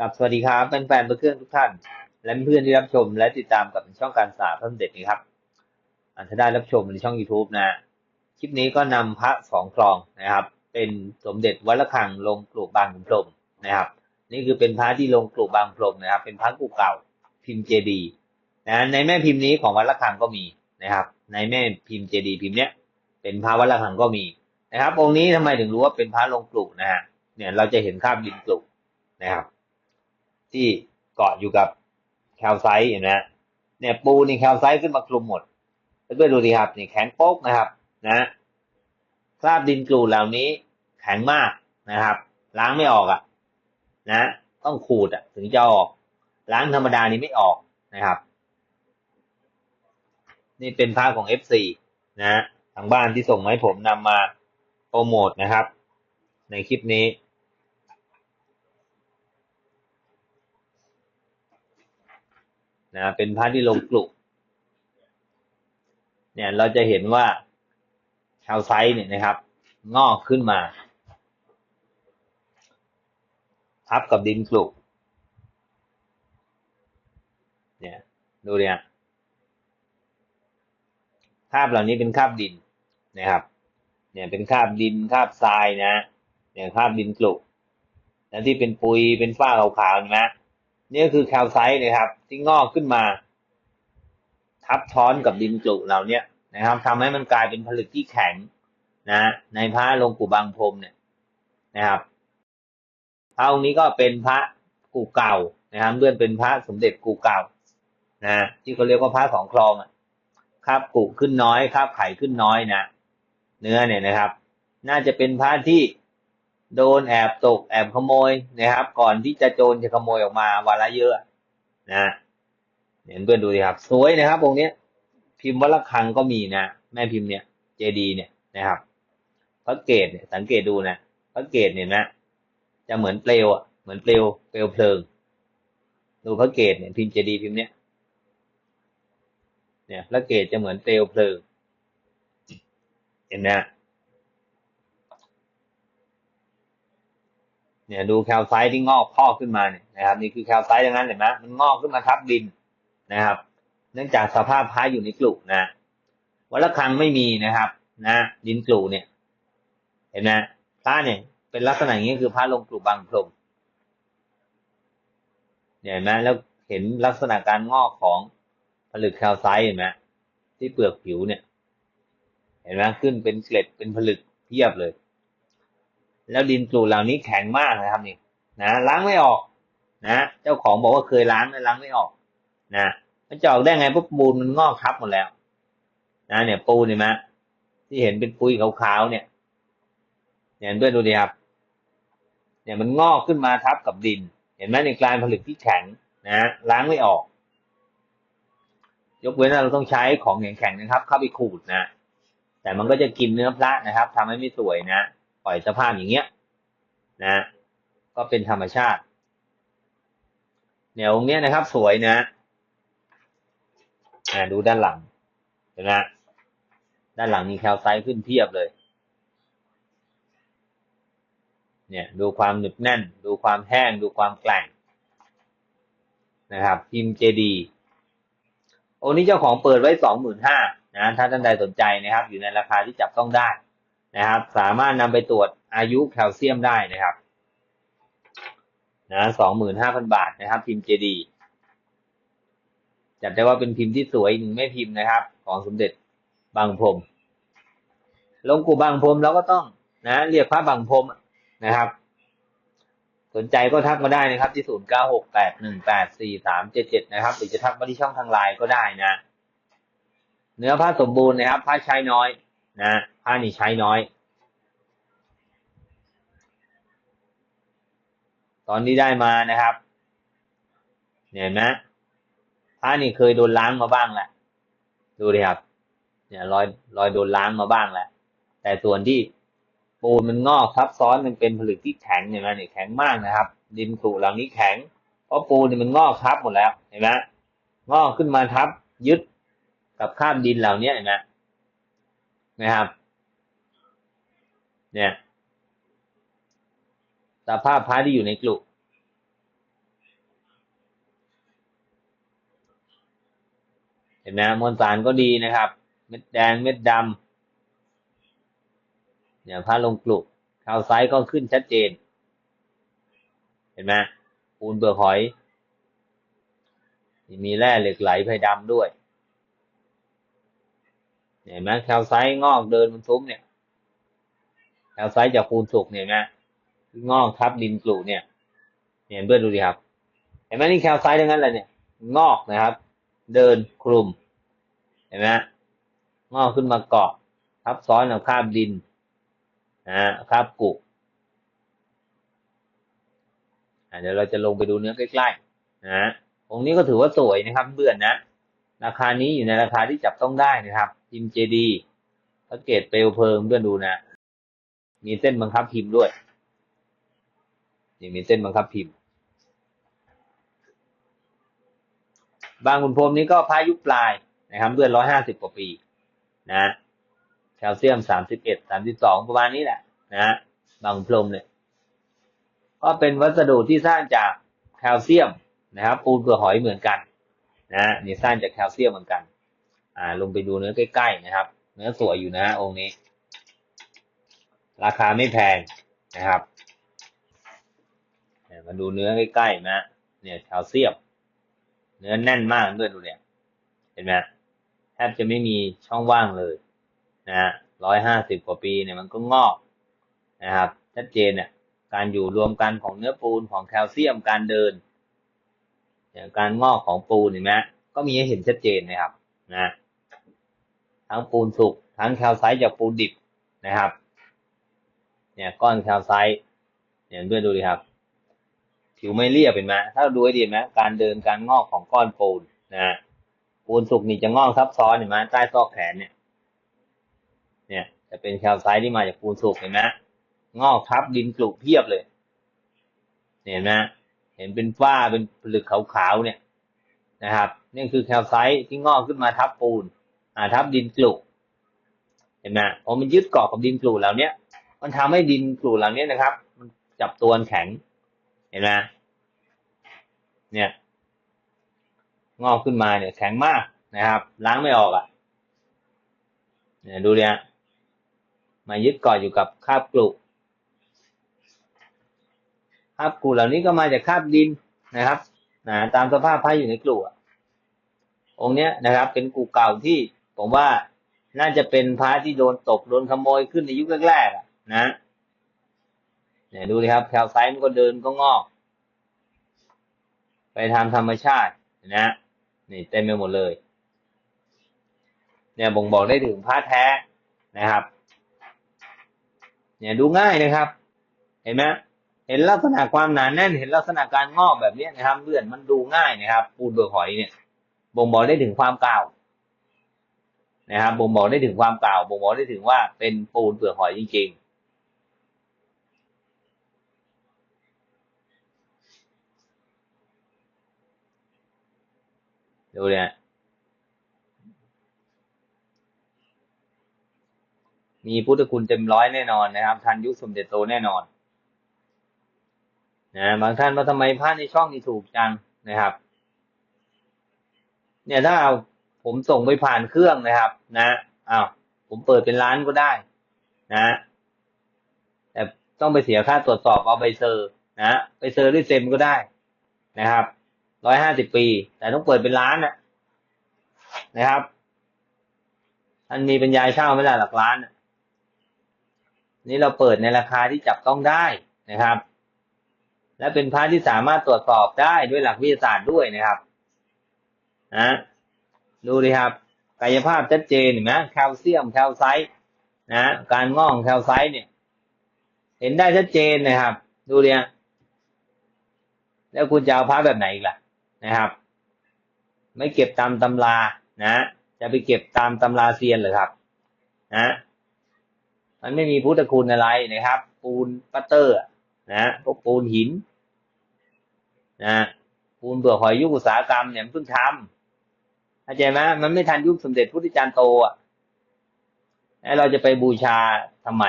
กับสวัสดีครับแฟนๆเพื่อนทุกท่าน และเพื่อนที่รับชมและติดตามกับช่องการศาสตร์พระสมเด็จนะครับอาจจะได้รับชมในช่อง YouTube นะคลิปนี้ก็นำพระสองคลองนะครับ เป็นสมเด็จวัดระฆังลงกลูกบางพรมนะครับ นี่คือเป็นพระที่ลงกลูกบางพรมนะครับ เป็นพระกูเก่าพิมพ์เจดีนะในแม่พิมพ์นี้ของวัดระฆังก็มีนะครับ ในแม่พิมพ์เจดีพิมพ์เนี้ยเป็นพระวัดระฆังก็มีนะครับ องค์นี้ทำไมถึงรู้ว่าเป็นพระลงกลูกนะฮะเนี่ยเราจะเห็นคราบดินกลูกนะครับ ที่เกาะอยู่กับแคลไซต์เห็นไหมเนี่ยปูนี่แคลไซต์ขึ้นมาคลุมหมดเพื่อนดูดีครับนี่แข็งโป๊กนะครับ นะคราบดินกลูเหล่านี้แข็งมากนะครับ ล้างไม่ออกอะ นะ ต้องขูดอะ ถึงจะออก ล้างธรรมดานี้ไม่ออกนะครับ นี่เป็นภาพของ FC นะทางบ้านที่ส่งมาให้ผมนำมาโปรโมทนะครับ ในคลิปนี้ นะเป็นพระที่ลงกลุ่มเนี่ยเราจะเห็นว่าชาวไซเนี่ยนะครับ งอกขึ้นมา ทับกับดินกลุเนี่ยดูเนี่ยคาบเหล่านี้เป็นคาบดินนะครับ เนี่ยเป็นคาบดินคาบทรายนะ เนี่ยคาบดินกลุแล้วที่เป็นปุยเป็นฝ้าขาวๆนะ นี่ก็คือแคลไซต์นะครับ ที่งอกขึ้นมา ทับท้อนกับดินกลุเหล่านี้นะครับทำให้มันกลายเป็นผลึกที่แข็งนะในพระลงกูบางพรมเนี่ยนะครับพระองค์นี้ก็เป็นพระกูเก่านะครับเลื่อนเป็นพระสมเด็จกูเก่านะที่เขาเรียกว่าพระสองคลองอะคาบกุขึ้นน้อยคาบไข่ขึ้นน้อยนะเนื้อเนี่ยนะครับ น่าจะเป็นพระที่ โดนแอบตกแอบขโมยนะครับ ก่อนที่จะโจรจะขโมยออกมาวันละเยอะนะเห็นเพื่อนดูดิครับสวยนะครับองค์นี้พิมพ์วัลคังก็มีนะแม่พิมพ์เนี่ยเจดีเนี่ยนะครับพระเกตเนี่ยสังเกตดูนะพระเกตเนี่ยนะ จะเหมือนเปลวอะเหมือนเปลวเปลวเพลิง ดูพระเกตเนี่ยพิมพ์เจดีพิมพ์เนี้ยเนี่ยพระเกตจะเหมือนเปลวเพลิงเห็นไหม เนี่ยดูแคลไซต์ที่งอกพอกขึ้นมาเนี่ยนะครับนี่คือแคลไซต์ดังนั้นเห็นไหมมันงอกขึ้นมาทับดินนะครับ เนื่องจากสภาพพระอยู่ในกลุ่นะวัลคังไม่มีนะครับ นะ ดินกลุ่เนี่ย เห็นไหมพระเนี่ยเป็นลักษณะอย่างนี้คือพระลงกลุ่บางพรมเห็นไหมแล้วเห็นลักษณะการงอกของผลึกแคลไซต์เห็นไหมที่เปลือกผิวเนี่ย เห็นไหมขึ้นเป็นเกล็ดเป็นผลึกเทียบเลย แล้วดินกรูเหล่านี้แข็งมากนะครับนี่นะล้างไม่ออกนะเจ้าของบอกว่าเคยล้างแต่ล้างไม่ออกนะมันจะออกได้ไงเพราะปูนมันงอกทับหมดแล้วนะเนี่ยปูนเห็นไหมที่เห็นเป็นปุยขาวๆเนี่ยเนี่ยด้วยดูดิครับเนี่ยมันงอกขึ้นมาทับกับดิน เห็นไหมในกลายผลึกที่แข็งนะล้างไม่ออก ยกเว้นเราต้องใช้ของแข็งๆนะครับ เข้าไปขูดนะแต่มันก็จะกินเนื้อพระนะครับทำให้ไม่สวยนะ ปล่อยสภาพอย่างเงี้ยนะ ก็เป็นธรรมชาติแนวตรงนี้ยนะครับ สวยนะอ่าดูด้านหลังเห็นไหมด้านหลังมีแคลไซต์ขึ้นเพียบเลย เนี่ยดูความหนึบแน่น ดูความแห้ง ดูความแกร่งนะครับพิมพ์เจดีโอ้นี้เจ้าของเปิดไว้สองหมื่นห้านะถ้าท่านใดสนใจนะครับ อยู่ในราคาที่จับต้องได้ นะครับ สามารถนำไปตรวจอายุแคลเซียมได้นะครับนะสองหมื่นห้าพันบาทนะครับ พิมพ์เจดีจัดได้ว่าเป็นพิมพ์ที่สวยหนึ่งไม่พิมพ์นะครับ ของสมเด็จบางพรมลงกูบางพรมเราก็ต้องนะเรียกพระบางพรมนะครับ สนใจก็ทักมาได้นะครับ ที่ศูนย์เก้าหกแปดหนึ่งแปดสี่สามเจ็ดเจ็ดนะครับ หรือจะทักมาที่ช่องทางไลน์ก็ได้นะ เนื้อผ้าสมบูรณ์นะครับ ผ้าใช้น้อย นะผ้านี่ใช้น้อย ตอนนี้ได้มานะครับ เห็นไหมผ้านี่เคยโดนล้างมาบ้างแหละดูดิครับ เนี่ยรอยรอยโดนล้างมาบ้างแหละแต่ส่วนที่ปูนมันงอกซับซ้อนมันเป็นผลึกที่แข็งเห็นไหมเนี่ยแข็งมากนะครับ ดินสูเหล่านี้แข็งเพราะปูนเนี่ยมันงอกทับหมดแล้วเห็นไหมงอกขึ้นมาทับยึดกับข้ามดินเหล่านี้เห็นไหมนะครับ เนี่ย สภาพพระที่อยู่ในกลุ่มเห็นไหมมวลสารก็ดีนะครับ เม็ดแดงเม็ดดำเนี่ยพระลงกลุ่มข้าวซ้ายก็ขึ้นชัดเจน เห็นไหมปูนเปลือกหอยมีแร่เหล็กไหลไพดำด้วยเห็นไหมแคลไซต์งอกเดินบนซุ้มเนี่ยแคลไซต์จากคูณสุกเนี่ยนะ งอกทับดินกลุเนี่ยเห็นเพื่อนดูดิครับ เห็นไหมนี่แคลไซต์ทั้งนั้นเลยเนี่ย งอกนะครับ เดินคลุม เห็นไหมงอกขึ้นมาเกาะ ทับซ้อนกับคาบดินนะคราบกุเดี๋ยวเราจะลงไปดูเนื้อใกล้ๆนะองค์นี้ก็ถือว่าสวยนะครับเบื่อนนะ ราคานี้อยู่ในราคาที่จับต้องได้นะครับพิมเจดีพระเกตเปลวเพลิงเพื่อนดูนะ มีเส้นบังคับพิมพ์ด้วย นี่มีเส้นบังคับพิมพ์ บางขุนพรมนี้ก็พายุปลายนะครับเบื่อร้อยห้าสิบกว่าปีนะแคลเซียมสามสิบเอ็ดสามสิบสองประมาณนี้แหละนะบางพรมเนี่ยก็เป็นวัสดุที่สร้างจากแคลเซียมนะครับปูนเปลือกหอยเหมือนกันนะนี่สร้างจากแคลเซียมเหมือนกัน อ่า ลงไปดูเนื้อใกล้ๆนะครับ เนื้อสวยอยู่นะองค์นี้ ราคาไม่แพงนะครับ มาดูเนื้อใกล้ๆนะเนี่ยแคลเซียมเนื้อแน่นมากด้วยดูเนี่ย เห็นไหมแทบจะไม่มีช่องว่างเลยนะร้อยห้าสิบกว่าปีเนี่ยมันก็งอกนะครับ ชัดเจนเนี่ยการอยู่รวมกันของเนื้อปูนของแคลเซียมการเดินอย่างการงอกของปูนเห็นไหมก็มีให้เห็นชัดเจนนะครับนะทั้งปูนสุกทั้งแคลไซต์จากปูนดิบนะครับ เนี่ยก้อนแคลไซต์เนี่ยเพื่อนดูดิครับ ผิวไม่เรียบเป็นไหมถ้าดูให้ดีไหมการเดินการงอกของก้อนปูนนะปูนสุกนี่จะงอกซับซ้อนเห็นไหมใต้ซอกแขนเนี่ย เนี่ย จะเป็นแคลไซต์ที่มาจากปูนสุกเห็นไหมงอกทับดินกลุกเพียบเลย เห็นไหมเห็นเป็นฝ้าเป็นผลึกขาวๆเนี่ยนะครับนี่คือแคลไซต์ที่งอกขึ้นมาทับปูน อ่า ทับดินกลุกเห็นไหมพอมันยึดเกาะกับดินกลุกเหล่านี้มันทำให้ดินกลุกเหล่านี้นะครับ มันจับตัวแข็ง เห็นไหมเนี่ย งอกขึ้นมาเนี่ยแข็งมากนะครับ ล้างไม่ออกอะ่ะเนี่ยดูเนี่ยมายึดเกาะอยู่กับคราบกลุคราบกลุเหล่านี้ก็มาจากคราบดินนะครับนะตามสภาพพระอยู่ในกลุกองค์เนี้ยนะครับ เป็นกูเก่าที่ผมว่าน่าจะเป็นพระที่โดนตกโดนขโมยขึ้นในยุคแรกๆนะ เนี่ยดูดิครับแคลไซต์มันก็เดินก็งอก ไปทำธรรมชาตินะนี่เต็มไปหมดเลย เนี่ยบ่งบอกได้ถึงพระแท้นะครับ เนี่ยดูง่ายนะครับ เห็นไหมเห็นลักษณะความหนาแน่น เห็นลักษณะการงอกแบบนี้นะครับเลือนมันดูง่ายนะครับ ปูนเบอร์หอยเนี่ย บ่งบอกได้ถึงความเก่านะครับบ่งบอกได้ถึงความเก่าบ่งบอกได้ถึงว่าเป็นปูนเปลือกหอยจริง ๆ ดูเนี่ยมีพุทธคุณเต็มร้อยแน่นอนนะครับ ทันยุคสมเด็จโตแน่นอนนะบางท่านว่าทำไมพระในช่องนี้ถูกจังนะครับ เนี่ยถ้าเอาผมส่งไปผ่านเครื่องนะครับ นะอ้าวผมเปิดเป็นร้านก็ได้ นะ แต่ต้องไปเสียค่าตรวจสอบเอาใบเซอร์ นะไปเซอร์ด้วยเซมก็ได้นะครับ ร้อยห้าสิบปี แต่ต้องเปิดเป็นร้านนะนะครับท่านมีปัญญาเช่าไม่ได้หลักล้านนี่เราเปิดในราคาที่จับต้องได้นะครับ และเป็นพระที่สามารถตรวจสอบได้ด้วยหลักวิทยาศาสตร์ด้วยนะครับนะดูดิครับ กายภาพชัดเจนเห็นไหมแคลเซียมแคลไซต์นะการงอกแคลไซต์เนี่ย เห็นได้ชัดเจนนะครับ ดูเนี่ยแล้วคุณจะเอาพระแบบไหนอีกล่ะ นะครับ ไม่เก็บตามตำรานะ จะไปเก็บตามตำราเซียนหรือครับ นะ มันไม่มีพุทธคุณอะไรนะครับ ปูนปัตเตอร์ นะพวกปูนหิน นะ ปูนเปลือกหอยยุคอุตสาหกรรมเนี่ยเพิ่งทำเข้าใจไหมมันไม่ทันยุคสมเด็จพุทธจารย์โตอะแล้วเราจะไปบูชาทำไม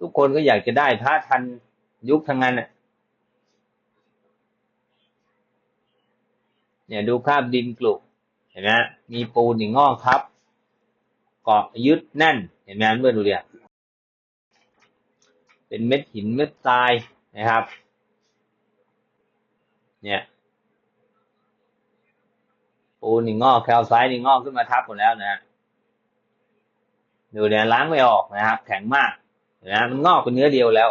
ทุกคนก็อยากจะได้พระทันยุคทั้งนั้นอะ เนี่ยดูคราบดินกลุกห็นไหมมีปูนอย่างงอกทับ เกาะยึดแน่น เห็นไหมเพื่อนดูเดียเป็นเม็ดหินเม็ดทรายนะครับ เนี่ยปูนนี่งอกแคลไซด์นี่งอกขึ้นมาทับหมดแล้วนะดูเนี่ยล้างไม่ออกนะครับ แข็งมากนะมันงอกเป็นเนื้อเดียวแล้ว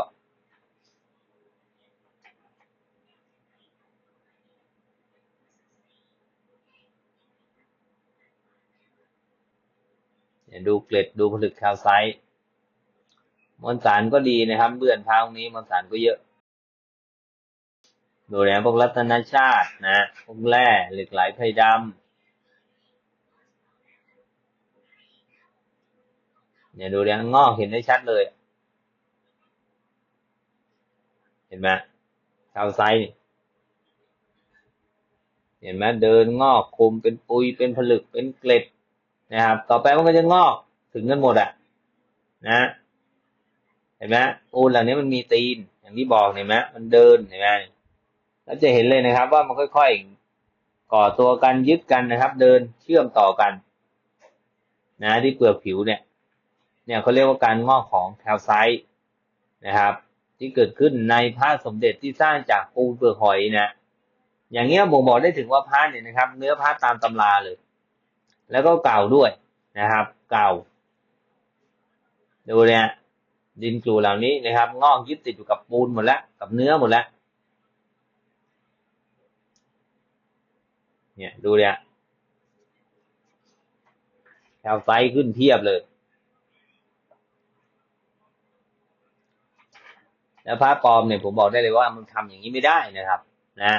ดูเกล็ดดูผลึกแคลไซต์มวลสารก็ดีนะครับเบื่อนเท้านี้มวลสารก็เยอะดูเนี่ยพวกรัตนชาตินะพวกแร่เหล็กไหลไพดำเนี่ยดูเนี่ยงอกเห็นได้ชัดเลย เห็นไหมแคลไซต์เห็นไหมเดินงอกคุมเป็นปุยเป็นผลึกเป็นเกล็ด นะครับ ต่อไปมันก็จะงอกถึงกันหมดอะ นะเห็นไหมปูนเหล่านี้มันมีตีน อย่างที่บอกเห็นไหมมันเดินเห็นไหมแล้วจะเห็นเลยนะครับ ว่ามันค่อยๆก่อตัวกันยึดกันนะครับ เดินเชื่อมต่อกัน นะ ที่เปลือกผิวเนี่ย เนี่ยเขาเรียกว่าการงอกของแคลไซต์นะครับ ที่เกิดขึ้นในพระสมเด็จที่สร้างจากปูนเปลือกหอยนะอย่างเงี้ยบ่งบอกได้ถึงว่าพระเนี่ยนะครับ เนื้อพระตามตำราเลย แล้วก็เก่าด้วยนะครับ เก่า ดูเนี่ยดินกลูเหล่านี้นะครับ งอกยึดติดอยู่กับปูนหมดแล้ว กับเนื้อหมดแล้ว เนี่ยดูเนี่ยแคลไซต์ขึ้นเทียบเลย แล้วพระปลอมเนี่ยผมบอกได้เลยว่ามันทำอย่างนี้ไม่ได้นะครับ นะ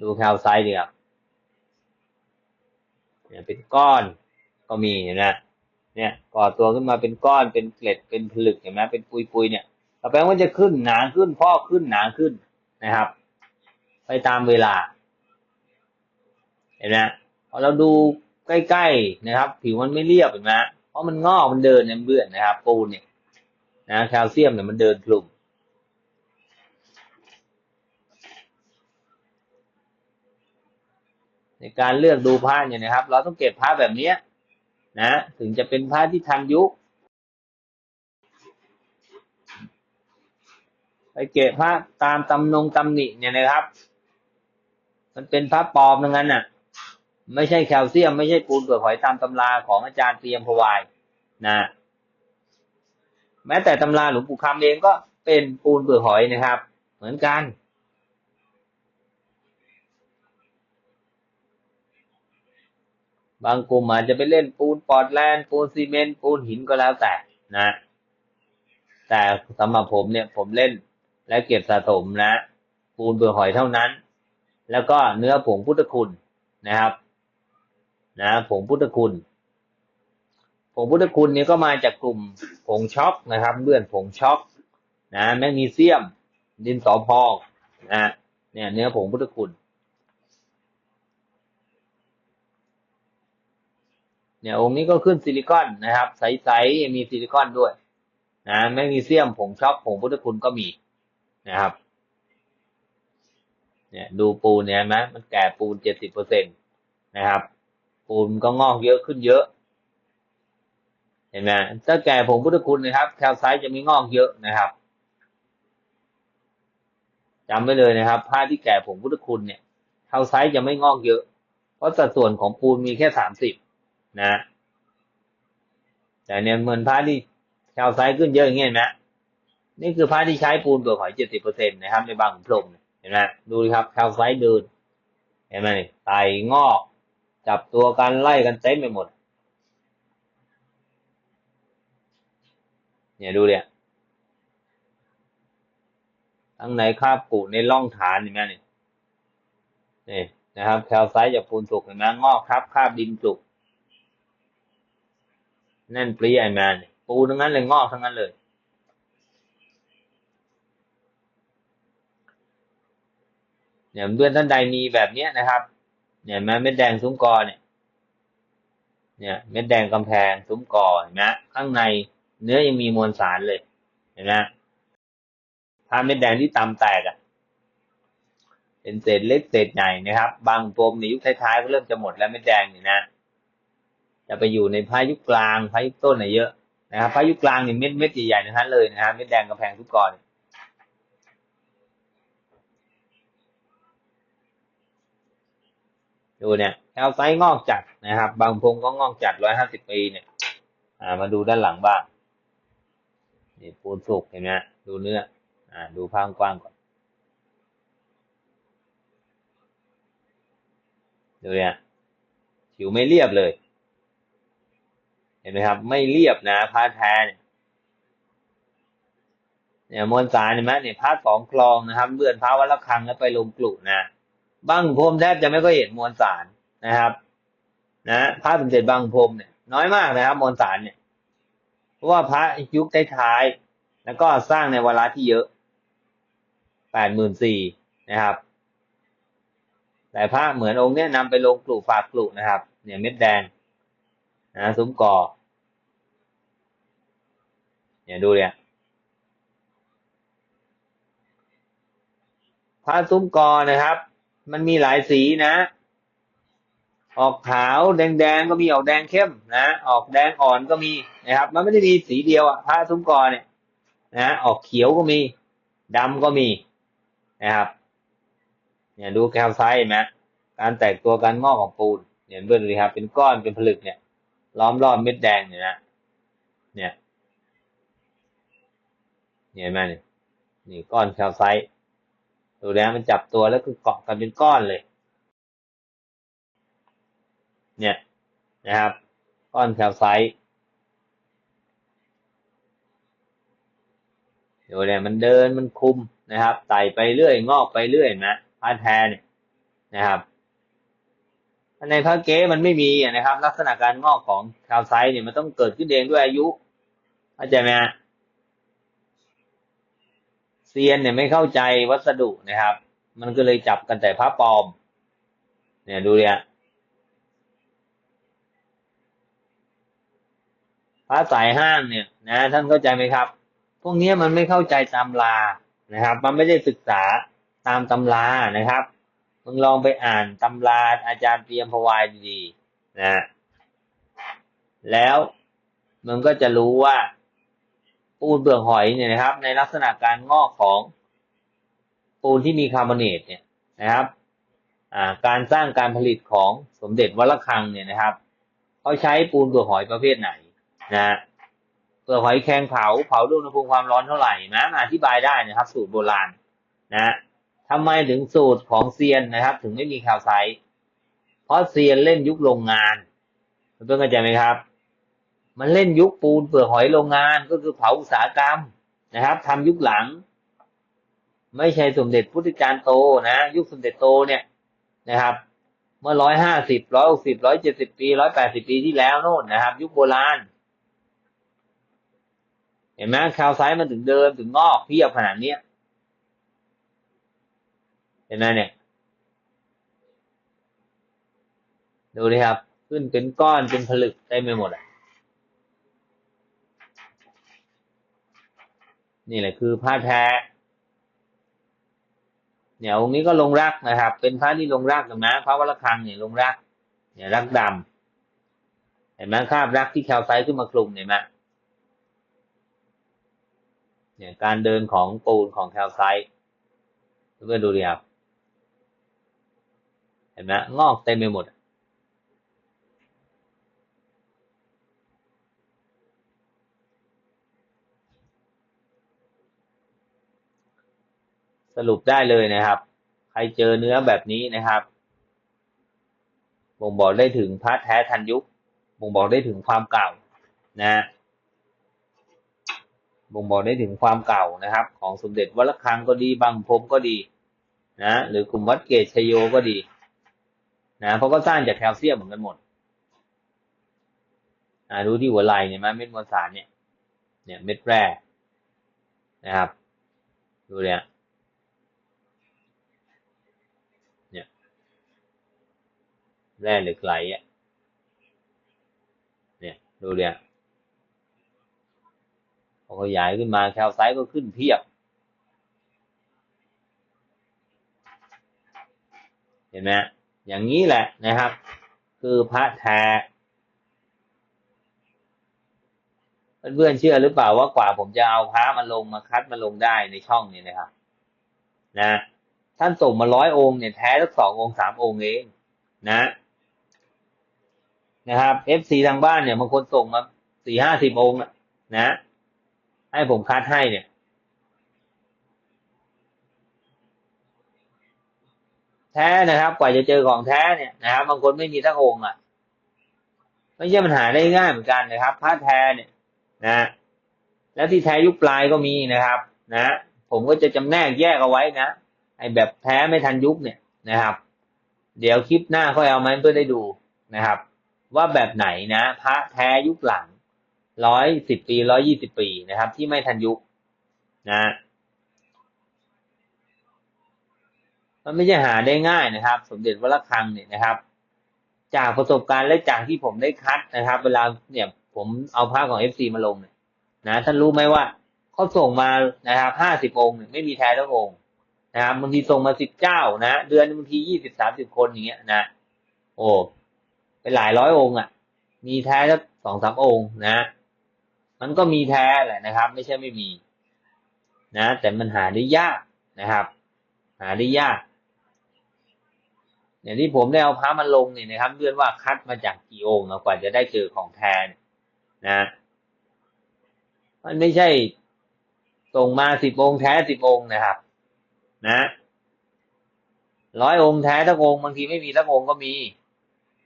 ดูแคลไซต์ดีครับ เนี่ยเป็นก้อนก็มีนไหมเนี่ยก่อตัวขึ้นมาเป็นก้อนเป็นเกล็ดเป็นผลึกเห็นไหมเป็นปุยปุยเนี่ยต่อไปมันจะขึ้นหนาขึ้นพอกขึ้นหนาขึ้นนะครับ ไปตามเวลา เห็นไหมพอเราดูใกล้ๆนะครับ ผิวมันไม่เรียบเห็นไหมเพราะมันงอกมันเดินเนี่ยเบื่อนะครับ ปูนเนี่ยนะแคลเซียมเนี่ยมันเดินกลุ่ม ในการเลือกดูผ้าเนี่ยนะครับ เราต้องเก็บผ้าแบบเนี้ยนะ ถึงจะเป็นผ้าที่ทันยุคไปเก็บผ้าตามตำนงตำหนิเนี่ยนะครับ มันเป็นผ้าปลอมทั้งนั้นน่ะ ไม่ใช่แคลเซียมไม่ใช่ปูนเปลือกหอยตามตำราของอาจารย์เตรียมพวายนะแม้แต่ตำราหลวงปู่คำเองก็เป็นปูนเปลือกหอยนะครับ เหมือนกัน บางกลุ่มอาจจะไปเล่นปูนปอดแลนปูนซีเมนต์ปูนหินก็แล้วแต่นะ แต่สำหรับผมเนี่ยผมเล่นและเก็บสะสมนะ ปูนเปลือกหอยเท่านั้น แล้วก็เนื้อผงพุทธคุณนะครับ นะผงพุทธคุณผงพุทธคุณเนี่ยก็มาจากกลุ่มผงช็อกนะครับเลื่อนผงช็อกนะแมกนีเซียม ดินสอพองนะเนี่ยเนื้อผงพุทธคุณ เนี่ยองค์นี้ก็ขึ้นซิลิคอนนะครับ ใสๆมีซิลิคอนด้วยนะแมกนีเซียมผงช็อกผงพุทธคุณก็มีนะครับ เนี่ยดูปูนเนี่ยไหมมันแก่ปูนเจ็ดสิบเปอร์เซ็นตนะครับ ปูนก็งอกเยอะขึ้นเยอะ เห็นไหมถ้าแก่ผงพุทธคุณนะครับแคลไซต์จะมีงอกเยอะนะครับจำไว้เลยนะครับผ้าที่แก่ผงพุทธคุณเนี่ยแคลไซต์จะไม่งอกเยอะ เพราะสัดส่วนของปูนมีแค่สามสิบ นะแต่เนี่ยเหมือนผ้าที่แคลไซขึ้นเยอะอย่างเงี้ยนะนี่คือผ้าที่ใช้ปูนเปลือกหอยเจ็ดสิบเปอร์เซ็นต์นะครับ ในบางพรมเห็นไหมดูครับแคลไซเดินเห็นไหมไตงอก จับตัวกันไล่กันเต็มไปหมด เนี่ยดูเนี่ยทั้งในคาบปูในร่องฐานเห็นไหมนี่นี่นะครับแคลไซต์จากปูนสุกเห็นไหมงอกครับคาบดินสุก แน่นปรีไอแมนปูทั้งนั้นเลยงอกทั้งนั้นเลย เนี่ยเพื่อนท่านใดมีแบบเนี้ยนะครับ เนี่ยแม้เม็ดแดงซุ้มกอเนี่ย เนี่ยเม็ดแดงกำแพงซุ้มกอเห็นไหมข้างในเนื้อยังมีมวลสารเลย เห็นไหมถ้าเม็ดแดงที่ตำแตกอะเป็นเศษเล็กเศษใหญ่นะครับ บางพรมในยุคท้ายๆก็เริ่มจะหมดแล้วเม็ดแดงนี่นะ จะไปอยู่ในพายุกลางพายุต้นเนี่ยเยอะนะครับพายุกลางนี่เม็ดเม็ดใหญ่ๆนั้นเลยนะครับเม็ดแดงกระแพงทุกกอนดูเนี่ยแคลไซต์งอกจัดนะครับ บางพงก็งอกจัดร้อยห้าสิบปีเนี่ยอ่ามาดูด้านหลังบ้างนี่ปูนสุกเห็นไหมดูเนื้ออ่าดูภาพกว้างก่อนดูเนี่ยผิวไม่เรียบเลย เห็นไหมครับ ไม่เรียบนะผ้าแท้เนี่ยเนี่ยมวลสารเห็นไหมเนี่ยผ้าสองคลองนะครับเลื่อนผ้าวัดละคังแล้วไปลงกลุ่นะบางพรมแทบจะไม่ค่อยเห็นมวลสารนะครับนะผ้าสมเด็จบางพรมเนี่ยน้อยมากนะครับมวลสารเนี่ย เพราะว่าพระยุคท้ายๆแล้วก็สร้างในเวลาที่เยอะแปดหมื่นสี่นะครับ แต่พระเหมือนองค์เนี้ยนำไปลงกลุ่ฝากกลุ่นะครับ เนี่ยเม็ดแดง นะซุ้มกอเนี่ยดูเนี่ยพระซุ้มกอนะครับ มันมีหลายสีนะ ออกขาวแดงๆก็มีออกแดงเข้มนะออกแดงอ่อนก็มีนะครับ มันไม่ได้มีสีเดียวอะพระซุ้มกอเนี่ยนะออกเขียวก็มีดำก็มีนะครับ เนี่ยดูแคลไซต์ไหมการแตกตัวการงอกของปูนเนี่ยเพื่อนดูครับเป็นก้อนเป็นผลึกเนี่ย ล้อมรอบเม็ดแดงเนี่ยนะเนี่ยเห็นไหมนี่นี่ก้อนแคลไซต์ดูแล้วมันจับตัวแล้วคือเกาะกันเป็นก้อนเลย เนี่ยนะครับ ก้อนแคลไซต์ดูเนี่ยมันเดินมันคุมนะครับไต่ไปเรื่อยงอกไปเรื่อยนะพาแทนเนี่ยนะครับ ในพระเก๊มันไม่มีนะครับ ลักษณะการงอกของคาวไซต์เนี่ยมันต้องเกิดขึ้นเองด้วยอายุเข้าใจไหมฮะเซียนเนี่ยไม่เข้าใจวัสดุนะครับ มันก็เลยจับกันแต่พระปลอม เนี่ยดูเนี่ยพระสายห้างเนี่ยนะท่านเข้าใจไหมครับ พวกนี้มันไม่เข้าใจตำรานะครับ มันไม่ได้ศึกษาตามตำรานะครับ มึงลองไปอ่านตำราอาจารย์เตรียมพวายดีๆนะ แล้วมึงก็จะรู้ว่าปูนเปลือกหอยเนี่ยนะครับ ในลักษณะการงอกของปูนที่มีคาร์บอเนตเนี่ยนะครับการสร้างการผลิตของสมเด็จวัลคังเนี่ยนะครับเขาใช้ปูนเปลือกหอยประเภทไหนนะเปลือกหอยแข็งเผาเผาด้วยอุณหภูมิความร้อนเท่าไหร่นะอธิบายได้นะครับ สูตรโบราณนะ ทำไมถึงสูตรของเซียนนะครับ ถึงไม่มีข่าวไซต์เพราะเซียนเล่นยุคโรงงานเพื่อนเข้าใจไหมครับ มันเล่นยุคปูนเปลือกหอยโรงงานก็คือเผาอุตสาหกรรมนะครับทำยุคหลัง ไม่ใช่สมเด็จพุทธจารย์โตนะยุคสมเด็จโตเนี่ยนะครับ เมื่อร้อยห้าสิบร้อยหกสิบร้อยเจ็ดสิบปีร้อยแปดสิบปีที่แล้วโน่นนะครับ ยุคโบราณเห็นไหมข่าวไซต์มันถึงเดินถึงงอกเพียบขนาดเนี้ย ห็นไหมเนี่ย ดูดิครับ ขึ้นเป็นก้อนเป็นผลึกได้ไม่หมดอะนี่แหละคือผ้าแท้ เนี่ยองค์นี้ก็ลงรักนะครับ เป็นพระที่ลงรักนะพระวัลคังเนี่ยลงรัก เนี่ยรักดำเห็นไหมคราบรักที่แคลไซต์ขึ้นมาคลุมเห็นไหมเนี่ยการเดินของปูนของแคลไซต์เพื่อนดูดิครับ เห็นไหมงอกเต็มไปหมดสรุปได้เลยนะครับ ใครเจอเนื้อแบบนี้นะครับบ่งบอกได้ถึงพระแท้ทันยุคบ่งบอกได้ถึงความเก่านะบ่งบอกได้ถึงความเก่านะครับ ของสมเด็จวัลคังก็ดีบางพรมก็ดีนะหรือกลุ่มวัดเกตชโยก็ดี นะเพราะก็สร้างจากแคลเซียมเหมือนกันหมดดูที่หัวไหล่เนี่ยมาเม็ดมวลสารเนี่ย เนี่ยเม็ดแร่นะครับ ดูเนี่ยเนี่ยแร่เหล็กไหลอะเนี่ยดูเนี่ยพอขยายขึ้นมาแคลไซต์ก็ขึ้นเพียบ เห็นไหม อย่างนี้แหละนะครับ คือพระแท้เพื่อนๆเชื่อหรือเปล่าว่ากว่าผมจะเอาพระมาลงมาคัดมาลงได้ในช่องนี่ยนะครับ นะ ท่านส่งมาร้อยองค์เนี่ยแท้สักสององค์สามองค์เองนะนะครับเอฟซีทางบ้านเนี่ยบางคนส่งมาสี่ห้าสิบองค์นะ ให้ผมคัดให้เนี่ย แท้นะครับ กว่าจะเจอของแท้เนี่ยนะครับบางคนไม่มีทั้งองค์อะไม่ใช่ปัญหาได้ง่ายเหมือนกันนะครับผ้าแท้เนี่ยนะแล้วที่แท้ยุคปลายก็มีนะครับ นะผมก็จะจำแนกแยกเอาไว้นะไอ้แบบแท้ไม่ทันยุคเนี่ยนะครับ เดี๋ยวคลิปหน้าค่อยเอามาเพื่อได้ดูนะครับ ว่าแบบไหนนะ พระแท้ยุคหลังร้อยสิบปีร้อยี่สิบปีนะครับ ที่ไม่ทันยุคนะ มันไม่ใช่หาได้ง่ายนะครับ สมเด็จวัดระฆังเนี่ยนะครับ จากประสบการณ์และจากที่ผมได้คัดนะครับ เวลาเนี่ยผมเอาภาพของเอฟซีมาลงเนี่ยนะท่านรู้ไหมว่าเขาส่งมานะครับห้าสิบองค์ไม่มีแท้ทั้งองค์นะครับบางทีส่งมาสิบเจ้านะเดือนบางทียี่สิบสามสิบคนอย่างเงี้ยนะโอ้เป็นหลายร้อยองค์อะ มีแท้สักสองสามองค์นะ มันก็มีแท้แหละนะครับ ไม่ใช่ไม่มี นะ แต่มันหาได้ยากนะครับ หาได้ยาก อย่างที่ผมได้เอาพระมาลงเนี่ยนะครับเดือนว่าคัดมาจากกี่องค์กว่าจะได้เจอของแท้นะมันไม่ใช่ส่งมาสิบองค์แท้สิบองค์นะครับ นะร้อยองค์แท้ทั้งองค์บางทีไม่มีทั้งองค์ก็มี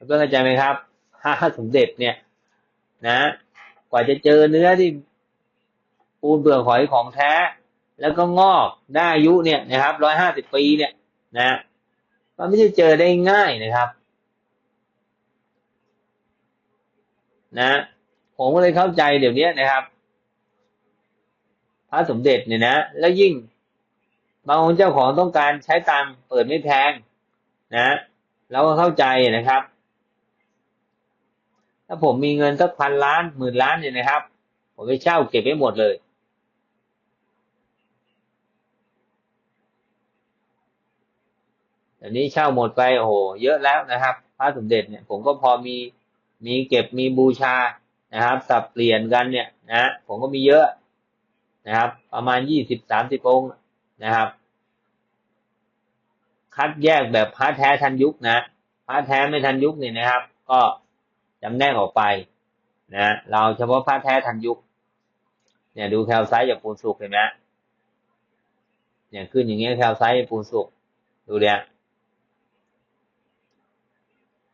เพื่อนเข้าใจไหมครับห้าสมเด็จเนี่ย นะ กว่าจะเจอเนื้อที่ปูนเปลือกหอยของแท้ แล้วก็งอกได้อายุเนี่ยนะครับร้อยห้าสิบปีเนี่ย นะ มันไม่ใช่เจอได้ง่ายนะครับ นะผมก็เลยเข้าใจเดี๋ยวนี้นะครับ พระสมเด็จเนี่ยนะ แล้วยิ่ง บางองค์เจ้าของต้องการใช้ตังเปิดไม่แพงนะเราก็เข้าใจนะครับ ถ้าผมมีเงินสักพันล้านหมื่นล้านเนี่ยนะครับ ผมไปเช่าเก็บไว้หมดเลย อันนี้เช่าหมดไปโอ้โหเยอะแล้วนะครับ พระสมเด็จเนี่ยผมก็พอมีมีเก็บมีบูชานะครับสับเปลี่ยนกันเนี่ยนะผมก็มีเยอะนะครับ ประมาณยี่สิบสามสิบองค์นะครับ คัดแยกแบบพระแท้ทันยุคนะพระแท้ไม่ทันยุคเนี่ยนะครับ ก็จำแนกออกไปนะเราเฉพาะพระแท้ทันยุค เนี่ยดูแคลไซต์จากปูนสุกเห็นไหมเนี่ยขึ้นอย่างเงี้ยแคลไซต์ปูนสุกดูเนี่ย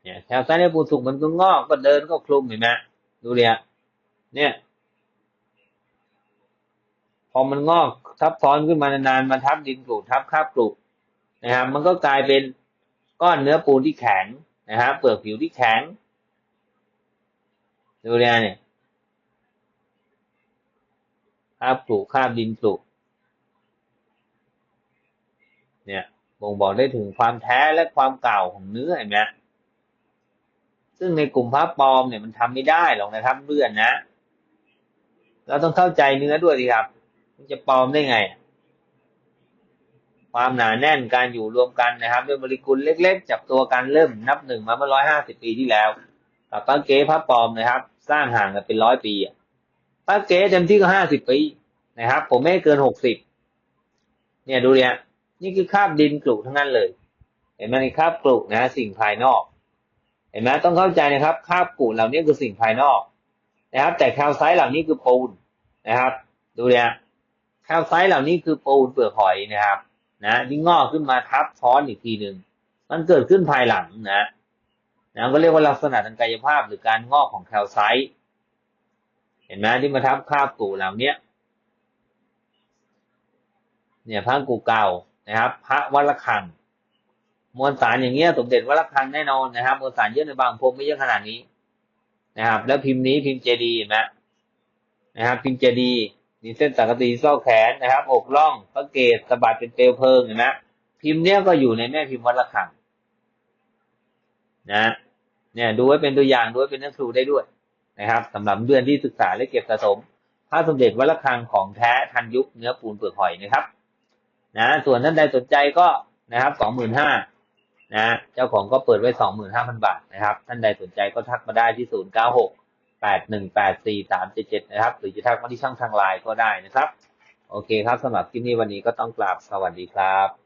เนี่ยแถวซ้ายในปูสุกมันก็งอกก็เดินก็คลุมเห็นไหมดูเนี่ยเนี่ย พอมันงอกทับซ้อนขึ้นมานานๆมาทับดินกรุทับคาบกรุนะครับ มันก็กลายเป็นก้อนเนื้อปูนที่แข็งนะครับเปลือกผิวที่แข็งดูเนี่ยเนี่ยคาบกรุคาบดินกรุเนี่ยบ่งบอกได้ถึงความแท้และความเก่าของเนื้อเห็นไหม ซึ่งในกลุ่มพระปลอมเนี่ยมันทำไม่ได้หรอกนะครับเพื่อนนะ เราต้องเข้าใจเนื้อด้วยสิครับ มันจะปลอมได้ไง ความหนาแน่นการอยู่รวมกันนะครับ ด้วยโมเลกุลเล็กๆจับตัวกันเริ่มนับหนึ่งมาเมื่อร้อยห้าสิบปีที่แล้วกับพระเก๋พระปลอมนะครับ สร้างห่างกันเป็นร้อยปีพระเก๋เต็มที่ก็ห้าสิบปีนะครับ ผมไม่เกินหกสิบเนี่ยดูเนี่ยนี่คือคราบดินกลุทั้งนั้นเลย เห็นไหมคราบกลุนะ สิ่งภายนอก เห็นไหมต้องเข้าใจนะครับคาบกูเหล่านี้คือสิ่งภายนอกนะครับ แต่แคลไซต์เหล่านี้คือปูนนะครับ ดูเนี่ยแคลไซต์เหล่านี้คือปูนเปลือกหอยนะครับ นะที่งอกขึ้นมาทับซ้อนอีกทีหนึ่งมันเกิดขึ้นภายหลังนะนะก็เรียกว่าลักษณะทางกายภาพหรือการงอกของแคลไซต์เห็นไหมที่มาทับคาบกูเหล่านี้เนี่ยพระกูเก่านะครับ พระวัลคัง มวลสารอย่างเงี้ยสมเด็จวัดระฆังแน่นอนนะครับมวลสารเยอะในบางพรมไม่เยอะขนาดนี้นะครับ แล้วพิมพ์นี้พิมพ์เจดีนะนะครับ พิมพ์เจดีมีเส้นสังกะสีซอกแขนนะครับอกล่องพระเกศสะบัดเป็นเปลวเพลิงเห็นไหมพิมพ์เนี้ยก็อยู่ในแม่พิมพ์วัดระฆังนะเนี่ยดูไว้เป็นตัวอย่างดูไว้เป็นนักสูได้ด้วยนะครับสำหรับเดือนที่ศึกษาและเก็บสะสมพระสมเด็จวัดระฆังของแท้ทันยุคเนื้อปูนเปลือกหอยนะครับ นะ ส่วนท่านใดสนใจก็นะครับสองหมื่นห้า นะเจ้าของก็เปิดไว้สองหมื่นห้าพันบาทนะครับ ท่านใดสนใจก็ทักมาได้ที่ศูนย์เก้าหกแปดหนึ่งแปดสี่สามเจ็ดเจ็ดนะครับ หรือจะทักมาที่ช่องทางไลน์ก็ได้นะครับ โอเคครับสำหรับคลิปนี้วันนี้ก็ต้องกราบสวัสดีครับ